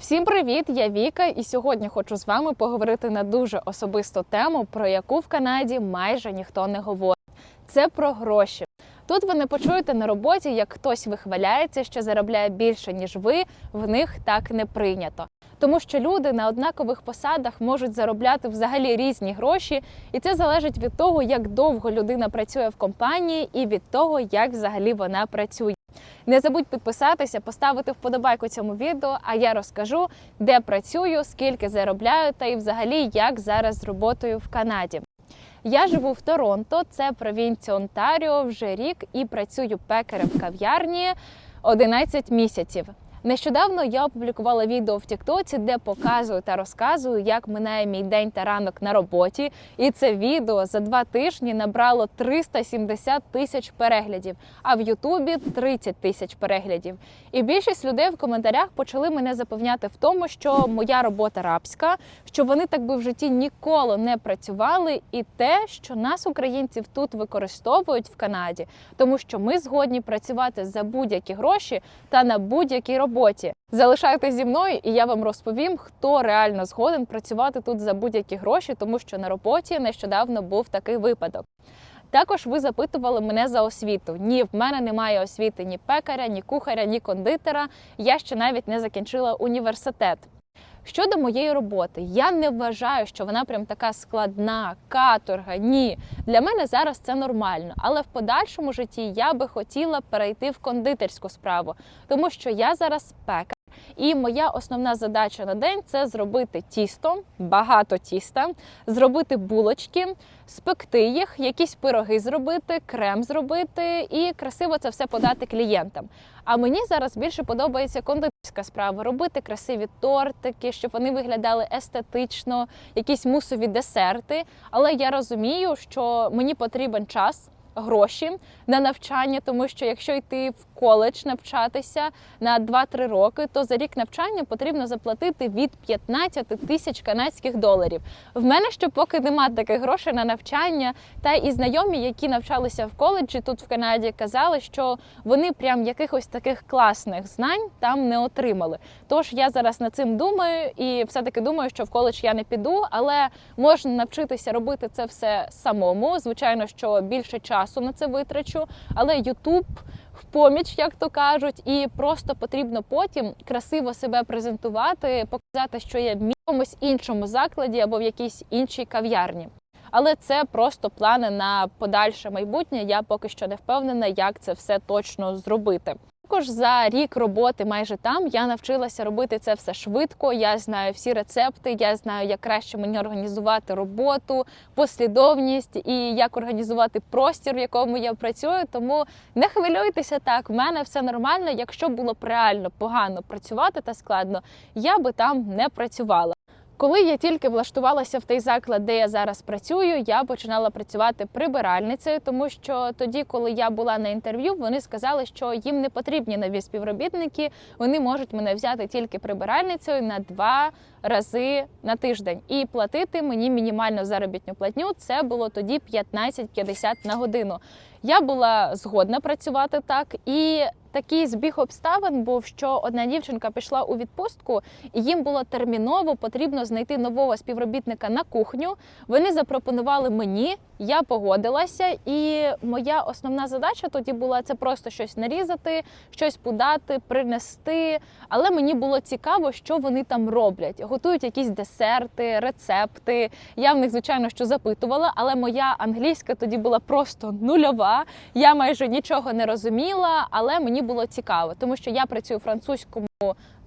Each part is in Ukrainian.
Всім привіт! Я Віка, і сьогодні хочу з вами поговорити на дуже особисту тему, про яку в Канаді майже ніхто не говорить. Це про гроші. Тут ви не почуєте на роботі, як хтось вихваляється, що заробляє більше ніж ви. В них так не прийнято. Тому що люди на однакових посадах можуть заробляти взагалі різні гроші, і це залежить від того, як довго людина працює в компанії, і від того, як взагалі вона працює. Не забудь підписатися, поставити вподобайку цьому відео, а я розкажу, де працюю, скільки заробляю та і взагалі як зараз з роботою в Канаді. Я живу в Торонто, це провінція Онтаріо вже рік і працюю пекарем в кав'ярні 11 місяців. Нещодавно я опублікувала відео в Тіктоці, де показую та розказую, як минає мій день та ранок на роботі. І це відео за два тижні набрало 370 тисяч переглядів, а в Ютубі 30 тисяч переглядів. І більшість людей в коментарях почали мене запевняти в тому, що моя робота рабська, що вони так би в житті ніколи не працювали, і те, що нас, українців, тут використовують в Канаді, тому що ми згодні працювати за будь-які гроші та на будь-якій роботі. Залишайтесь зі мною, і я вам розповім, хто реально згоден працювати тут за будь-які гроші, тому що на роботі нещодавно був такий випадок. Також ви запитували мене за освіту. Ні, в мене немає освіти ні пекаря, ні кухаря, ні кондитера. Я ще навіть не закінчила університет. Щодо моєї роботи, я не вважаю, що вона прям така складна, каторга. Ні, для мене зараз це нормально. Але в подальшому житті я би хотіла перейти в кондитерську справу, тому що я зараз пекар. І моя основна задача на день це зробити тісто, багато тіста, зробити булочки, спекти їх, якісь пироги зробити, крем зробити і красиво це все подати клієнтам. А мені зараз більше подобається кондитерська справа робити красиві тортики, щоб вони виглядали естетично, якісь мусові десерти. Але я розумію, що мені потрібен час. Гроші на навчання, тому що якщо йти в коледж навчатися на 2-3 роки, то за рік навчання потрібно заплатити від 15 тисяч канадських доларів. В мене ще поки немає таких грошей на навчання, та і знайомі, які навчалися в коледжі тут в Канаді, казали, що вони прям якихось таких класних знань там не отримали. Тож я зараз над цим думаю і все-таки думаю, що в коледж я не піду, але можна навчитися робити це все самому. Звичайно, що більше часу на це витрачу, але Ютуб в поміч, як то кажуть, і просто потрібно потім красиво себе презентувати, показати, що я в якомусь іншому закладі або в якійсь іншій кав'ярні. Але це просто плани на подальше майбутнє. Я поки що не впевнена, як це все точно зробити. Також за рік роботи майже там я навчилася робити це все швидко. Я знаю всі рецепти, я знаю, як краще мені організувати роботу, послідовність і як організувати простір, в якому я працюю. Тому не хвилюйтеся так. В мене все нормально. Якщо було б реально погано працювати та складно, я би там не працювала. Коли я тільки влаштувалася в той заклад, де я зараз працюю, я починала працювати прибиральницею, тому що тоді, коли я була на інтерв'ю, вони сказали, що їм не потрібні нові співробітники. Вони можуть мене взяти тільки прибиральницею на два рази на тиждень і платити мені мінімальну заробітну платню. Це було тоді 15,50 на годину. Я була згодна працювати так і. Такий збіг обставин був, що одна дівчинка пішла у відпустку, і їм було терміново потрібно знайти нового співробітника на кухню. Вони запропонували мені, я погодилася, і моя основна задача тоді була це просто щось нарізати, щось подати, принести. Але мені було цікаво, що вони там роблять. Готують якісь десерти, рецепти. Я в них, звичайно, що запитувала, але моя англійська тоді була просто нульова. Я майже нічого не розуміла, але мені було цікаво, тому що я працюю у французькому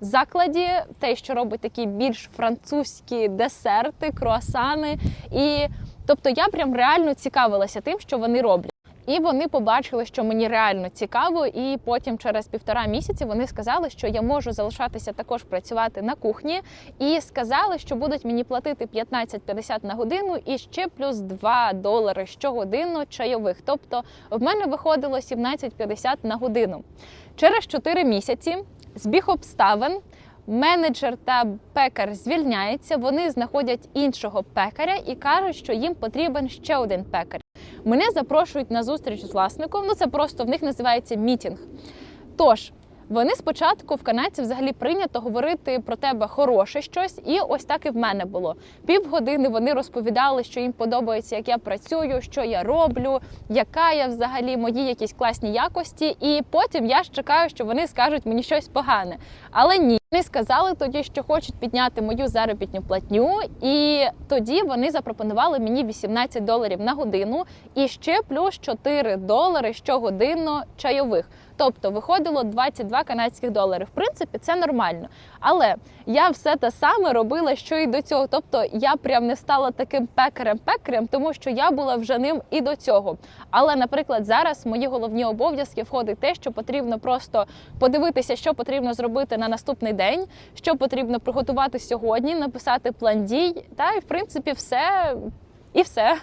закладі, те, що робить такі більш французькі десерти, круасани. І тобто я прям реально цікавилася тим, що вони роблять. І вони побачили, що мені реально цікаво, і потім через півтора місяці вони сказали, що я можу залишатися також працювати на кухні, і сказали, що будуть мені платити 15,50 на годину і ще плюс 2 долари щогодину чайових. Тобто в мене виходило 17,50 на годину. Через 4 місяці збіг обставин. Менеджер та пекар звільняються, вони знаходять іншого пекаря і кажуть, що їм потрібен ще один пекар. Мене запрошують на зустріч з власником. Ну це просто в них називається мітінг. Тож Вони спочатку в канадці взагалі прийнято говорити про тебе хороше щось, і ось так і в мене було. Півгодини вони розповідали, що їм подобається, як я працюю, що я роблю, яка я взагалі мої якісь класні якості. І потім я ж чекаю, що вони скажуть мені щось погане. Але ні, вони сказали тоді, що хочуть підняти мою заробітну платню, і тоді вони запропонували мені 18 доларів на годину і ще плюс 4 долари щогодинно чайових. Тобто виходило 22 канадських долари. В принципі, це нормально. Але я все те саме робила, що і до цього. Тобто я прям не стала таким пекарем-пекарем, тому що я була вже ним і до цього. Але, наприклад, зараз мої головні обов'язки входить те, що потрібно просто подивитися, що потрібно зробити на наступний день, що потрібно приготувати сьогодні, написати план дій, та і в принципі все і все.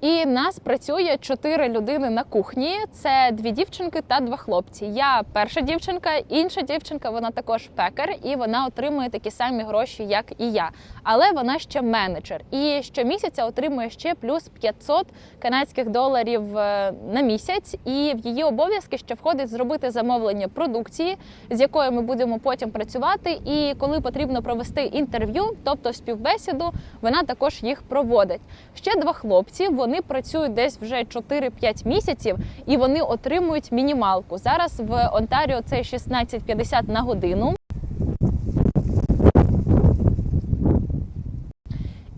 І нас працює чотири людини на кухні. Це дві дівчинки та два хлопці. Я перша дівчинка, інша дівчинка, вона також пекар, і вона отримує такі самі гроші, як і я. Але вона ще менеджер. І щомісяця отримує ще плюс 500 канадських доларів е, на місяць. І в її обов'язки ще входить зробити замовлення продукції, з якою ми будемо потім працювати. І коли потрібно провести інтерв'ю, тобто співбесіду, вона також їх проводить. Ще два хлопці. Вони працюють десь вже 4-5 місяців і вони отримують мінімалку. Зараз в Онтаріо це 16,50 на годину.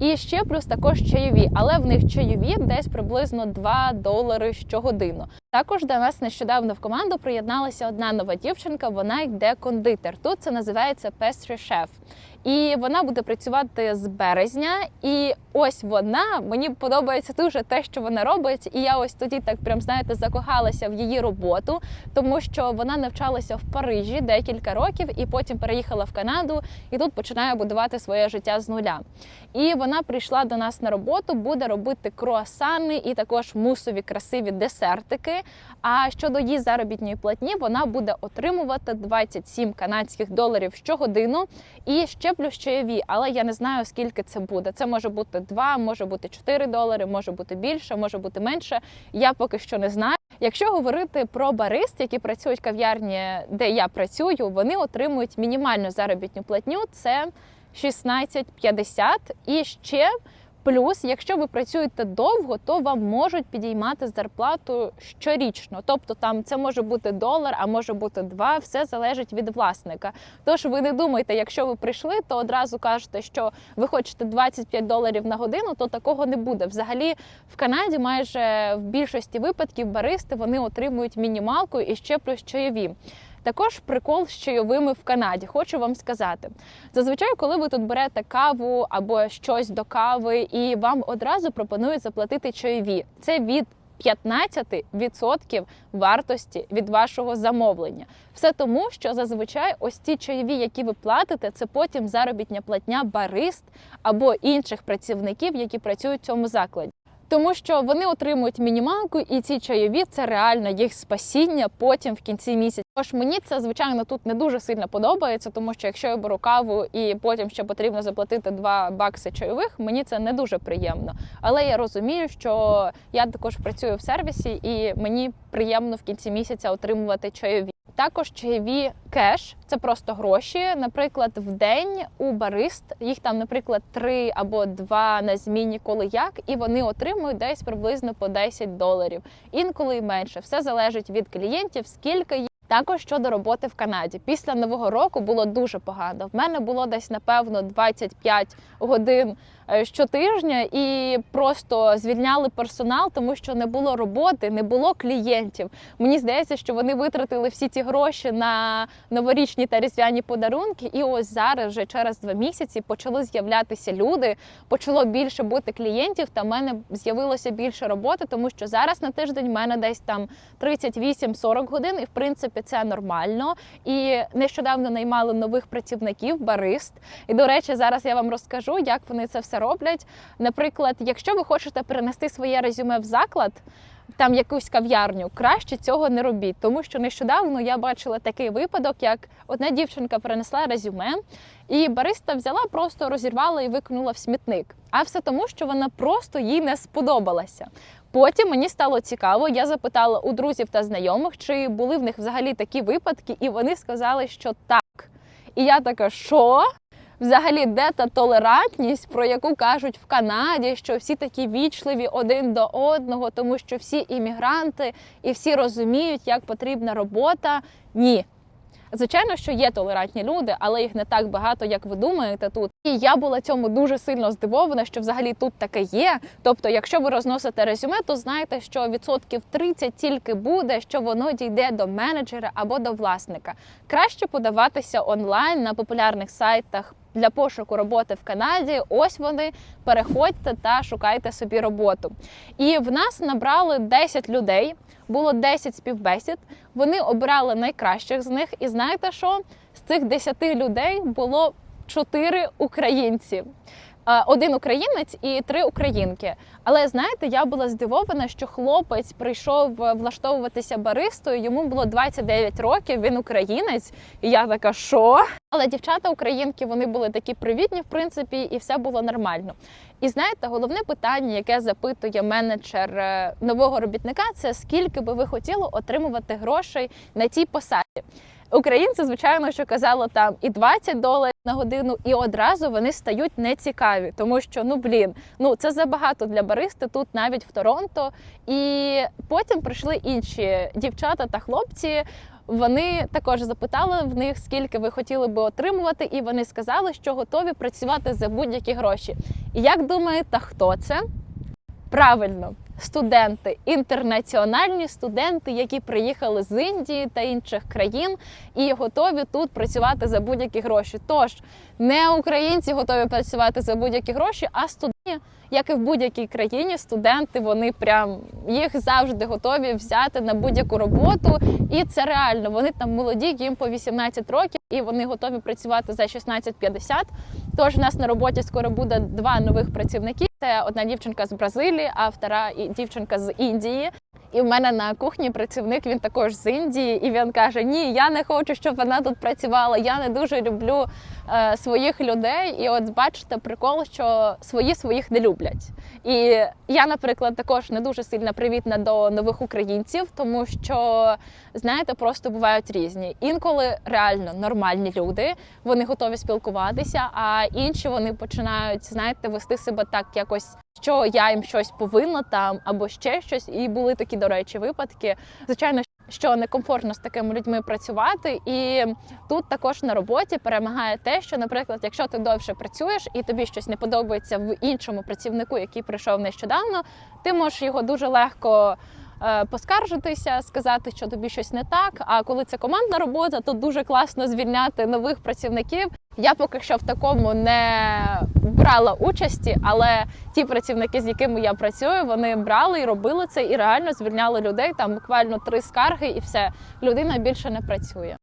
І ще плюс також чайові, але в них чайові десь приблизно 2 долари щогодину. Також до нас нещодавно в команду приєдналася одна нова дівчинка. Вона йде кондитер. Тут це називається pastry chef. І вона буде працювати з березня. І ось вона мені подобається дуже те, що вона робить. І я ось тоді так прям знаєте закохалася в її роботу, тому що вона навчалася в Парижі декілька років і потім переїхала в Канаду і тут починає будувати своє життя з нуля. І вона прийшла до нас на роботу, буде робити круасани і також мусові красиві десертики. А щодо її заробітної платні, вона буде отримувати 27 канадських доларів щогодину і ще плюс чайові. Але я не знаю скільки це буде. Це може бути 2, може бути 4 долари, може бути більше, може бути менше. Я поки що не знаю. Якщо говорити про барист, які працюють в кав'ярні, де я працюю, вони отримують мінімальну заробітну платню. Це 16,50 і ще. Плюс, якщо ви працюєте довго, то вам можуть підіймати зарплату щорічно. Тобто там це може бути долар, а може бути два. Все залежить від власника. Тож ви не думайте, якщо ви прийшли, то одразу кажете, що ви хочете 25 доларів на годину, то такого не буде. Взагалі в Канаді майже в більшості випадків баристи вони отримують мінімалку і ще плюс чайові. Також прикол з чайовими в Канаді. Хочу вам сказати. Зазвичай, коли ви тут берете каву або щось до кави, і вам одразу пропонують заплатити чайові. Це від 15% вартості від вашого замовлення. Все тому, що зазвичай ось ці чайові, які ви платите, це потім заробітня платня барист або інших працівників, які працюють в цьому закладі. Тому що вони отримують мінімалку, і ці чайові це реально їх спасіння потім в кінці місяця. Тож мені це звичайно тут не дуже сильно подобається, тому що якщо я беру каву і потім ще потрібно заплатити 2 бакси чайових, мені це не дуже приємно. Але я розумію, що я також працюю в сервісі, і мені приємно в кінці місяця отримувати чайові. Також чайові кеш це просто гроші. Наприклад, в день у барист їх там, наприклад, три або два на зміні, коли як, і вони отримують десь приблизно по 10 доларів. Інколи й менше. Все залежить від клієнтів, скільки. Також щодо роботи в Канаді, після нового року було дуже погано. В мене було десь напевно 25 годин е, щотижня, і просто звільняли персонал, тому що не було роботи, не було клієнтів. Мені здається, що вони витратили всі ці гроші на новорічні та різдвяні подарунки. І ось зараз, вже через два місяці, почали з'являтися люди, почало більше бути клієнтів. Та в мене з'явилося більше роботи, тому що зараз на тиждень в мене десь там 38-40 годин, і в принципі це нормально. І нещодавно наймали нових працівників, барист. І до речі, зараз я вам розкажу, як вони це все роблять. Наприклад, якщо ви хочете перенести своє резюме в заклад. Там якусь кав'ярню. Краще цього не робіть, тому що нещодавно я бачила такий випадок, як одна дівчинка принесла резюме, і бариста взяла, просто розірвала і викинула в смітник. А все тому, що вона просто їй не сподобалася. Потім мені стало цікаво, я запитала у друзів та знайомих, чи були в них взагалі такі випадки, і вони сказали, що так. І я така, що? Взагалі, де та толерантність, про яку кажуть в Канаді, що всі такі вічливі один до одного, тому що всі іммігранти і всі розуміють, як потрібна робота. Ні. Звичайно, що є толерантні люди, але їх не так багато, як ви думаєте тут. І я була цьому дуже сильно здивована, що взагалі тут таке є. Тобто, якщо ви розносите резюме, то знаєте, що відсотків 30 тільки буде, що воно дійде до менеджера або до власника. Краще подаватися онлайн на популярних сайтах. Для пошуку роботи в Канаді, ось вони переходьте та шукайте собі роботу. І в нас набрали 10 людей, було 10 співбесід. Вони обирали найкращих з них. І знаєте що? З цих 10 людей було 4 українці. Е, Один українець і три українки. Але знаєте, я була здивована, що хлопець прийшов е, влаштовуватися баристою. Йому було 29 років. Він українець, і я така, що? Але дівчата українки вони були такі привітні, в принципі, і все було нормально. І знаєте, головне питання, яке запитує менеджер е, нового робітника, це скільки би ви хотіли отримувати грошей на цій посаді. Українці, звичайно, що казали там і 20 доларів на годину, і одразу вони стають нецікаві, тому що ну блін, ну це забагато для баристи тут, навіть в Торонто. І потім прийшли інші дівчата та хлопці. Вони також запитали в них, скільки ви хотіли би отримувати, і вони сказали, що готові працювати за будь-які гроші. І як думаєте, хто це? Правильно, студенти, інтернаціональні студенти, які приїхали з Індії та інших країн і готові тут працювати за будь-які гроші. Тож не українці готові працювати за будь-які гроші, а студенти, як і в будь-якій країні, студенти вони прям їх завжди готові взяти на будь-яку роботу. І це реально. Вони там молоді, їм по 18 років, і вони готові працювати за 16,50. Тож у нас на роботі скоро буде два нових працівники. Це одна дівчинка з Бразилії, а втора дівчинка з Індії. І в мене на кухні працівник він також з Індії, і він каже: Ні, я не хочу, щоб вона тут працювала. Я не дуже люблю е, своїх людей. І от бачите, прикол, що свої своїх не люблять. І я, наприклад, також не дуже сильно привітна до нових українців, тому що знаєте, просто бувають різні. Інколи реально нормальні люди, вони готові спілкуватися, а інші вони починають, знаєте, вести себе так якось. Що я їм щось повинна там або ще щось, і були такі, до речі, випадки. Звичайно, що некомфортно з такими людьми працювати, і тут також на роботі перемагає те, що, наприклад, якщо ти довше працюєш і тобі щось не подобається в іншому працівнику, який прийшов нещодавно, ти можеш його дуже легко. Е, Поскаржитися, сказати, що тобі щось не так. А коли це командна робота, то дуже класно звільняти нових працівників. Я поки що в такому не брала участі, але ті працівники, з якими я працюю, вони брали і робили це, і реально звільняли людей. Там буквально три скарги, і все людина більше не працює.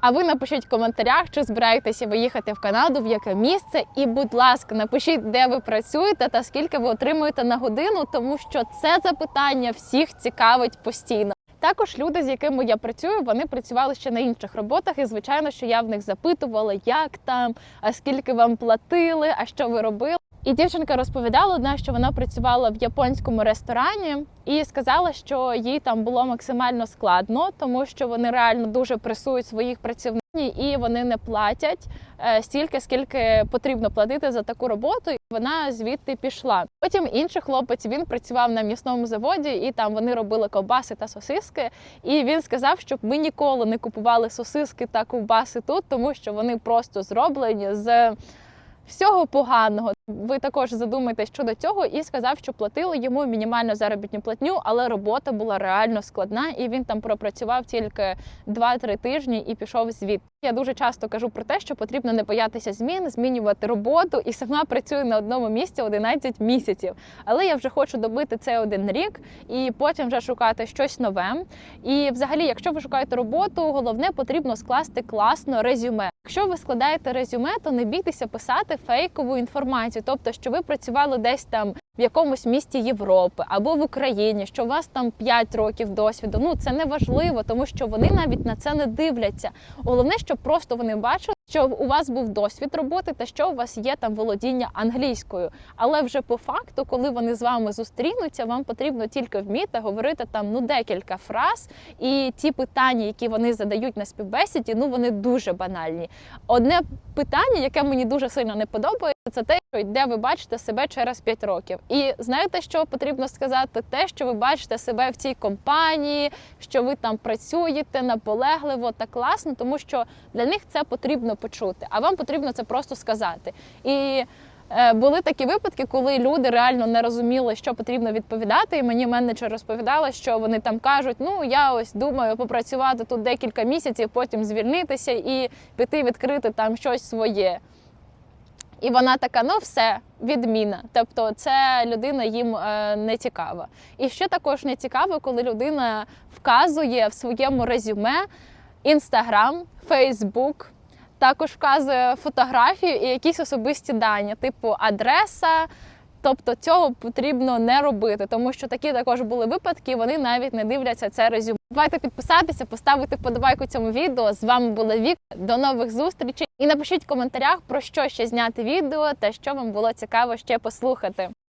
А ви напишіть в коментарях, чи збираєтеся ви їхати в Канаду, в яке місце. І, будь ласка, напишіть, де ви працюєте та скільки ви отримуєте на годину, тому що це запитання всіх цікавить постійно. Також люди, з якими я працюю, вони працювали ще на інших роботах, і звичайно, що я в них запитувала, як там, а скільки вам платили, а що ви робили. І дівчинка розповідала одна, що вона працювала в японському ресторані і сказала, що їй там було максимально складно, тому що вони реально дуже пресують своїх працівників і вони не платять е, стільки, скільки потрібно платити за таку роботу. І вона звідти пішла. Потім інший хлопець він працював на м'ясному заводі, і там вони робили ковбаси та сосиски. І він сказав, щоб ми ніколи не купували сосиски та ковбаси тут, тому що вони просто зроблені з всього поганого. Ви також задумайтесь щодо цього і сказав, що платили йому мінімальну заробітну платню, але робота була реально складна, і він там пропрацював тільки 2-3 тижні і пішов звідти. Я дуже часто кажу про те, що потрібно не боятися змін, змінювати роботу, і сама працюю на одному місці 11 місяців. Але я вже хочу добити цей один рік і потім вже шукати щось нове. І, взагалі, якщо ви шукаєте роботу, головне потрібно скласти класно резюме. Якщо ви складаєте резюме, то не бійтеся писати фейкову інформацію, тобто, що ви працювали десь там в якомусь місті Європи або в Україні, що у вас там 5 років досвіду. Ну це не важливо, тому що вони навіть на це не дивляться. Головне, щоб просто вони бачили, що у вас був досвід роботи та що у вас є там володіння англійською. Але вже по факту, коли вони з вами зустрінуться, вам потрібно тільки вміти говорити там ну декілька фраз, і ті питання, які вони задають на співбесіді, ну вони дуже банальні. Одне питання, яке мені дуже сильно не подобається, це те, що де ви бачите себе через 5 років. І знаєте, що потрібно сказати? Те, що ви бачите себе в цій компанії, що ви там працюєте наполегливо та класно, тому що для них це потрібно почути, а вам потрібно це просто сказати. І е, були такі випадки, коли люди реально не розуміли, що потрібно відповідати. І мені менеджер розповідала, що вони там кажуть: ну я ось думаю попрацювати тут декілька місяців, потім звільнитися і піти відкрити там щось своє. І вона така: ну все, відміна. Тобто, це людина їм е, не цікава. І ще також не цікаво, коли людина вказує в своєму резюме Інстаграм, Фейсбук, також вказує фотографію і якісь особисті дані, типу адреса. Тобто цього потрібно не робити, тому що такі також були випадки. Вони навіть не дивляться це резюме. Давайте підписатися, поставити вподобайку цьому відео. З вами була Вік. До нових зустрічей і напишіть в коментарях про що ще зняти відео та що вам було цікаво ще послухати.